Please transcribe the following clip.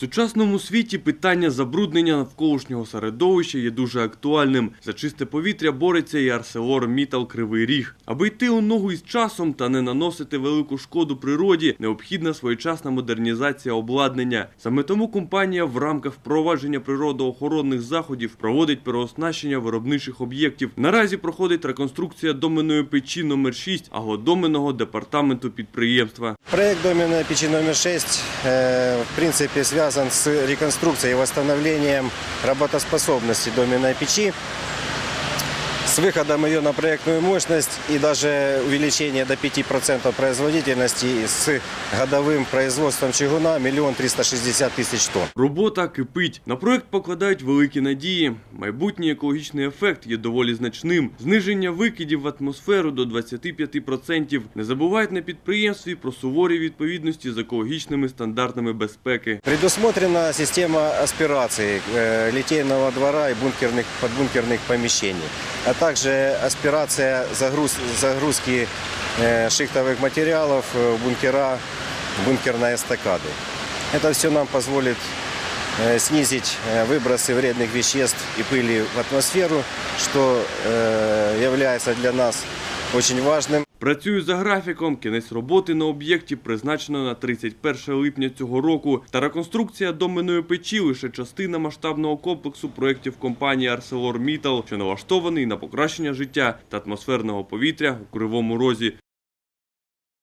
сучасному світі питання забруднення навколишнього середовища є дуже актуальним. За чисте повітря бореться і Арселор Мітал Кривий Ріг. Аби йти у ногу із часом та не наносити велику шкоду природі, необхідна своєчасна модернізація обладнання. Саме тому компанія в рамках впровадження природоохоронних заходів проводить переоснащення виробничих об'єктів. Наразі проходить реконструкція доменної печі номер 6 агодоменного департаменту підприємства. Проект доменной печи номер 6 э, в принципе связан с реконструкцией и восстановлением работоспособности доменной печи, с выходом ее на проектную мощность и даже увеличение до 5% производительности с годовым производством чугуна 1 360 тысяч тонн. Робота кипить. На проект покладають великі надії. Майбутній екологічний ефект є доволі значним. Зниження викидів в атмосферу до 25%. Не забувають на підприємстві про суворі відповідності з екологічними стандартами безпеки. Предусмотрена система аспирации э, литейного двора и бункерных, подбункерных помещений, а также аспирация загруз, загрузки э, шихтовых материалов э, в бункера, в бункерные эстакады. Это все нам позволит э, снизить э, выбросы вредных веществ и пыли в атмосферу, что э, является для нас очень важным. Працюю за графіком. Кінець роботи на об'єкті призначено на 31 липня цього року. Та реконструкція доменної печі лише частина масштабного комплексу проєктів компанії ArcelorMittal, що налаштований на покращення життя та атмосферного повітря у Кривому Розі.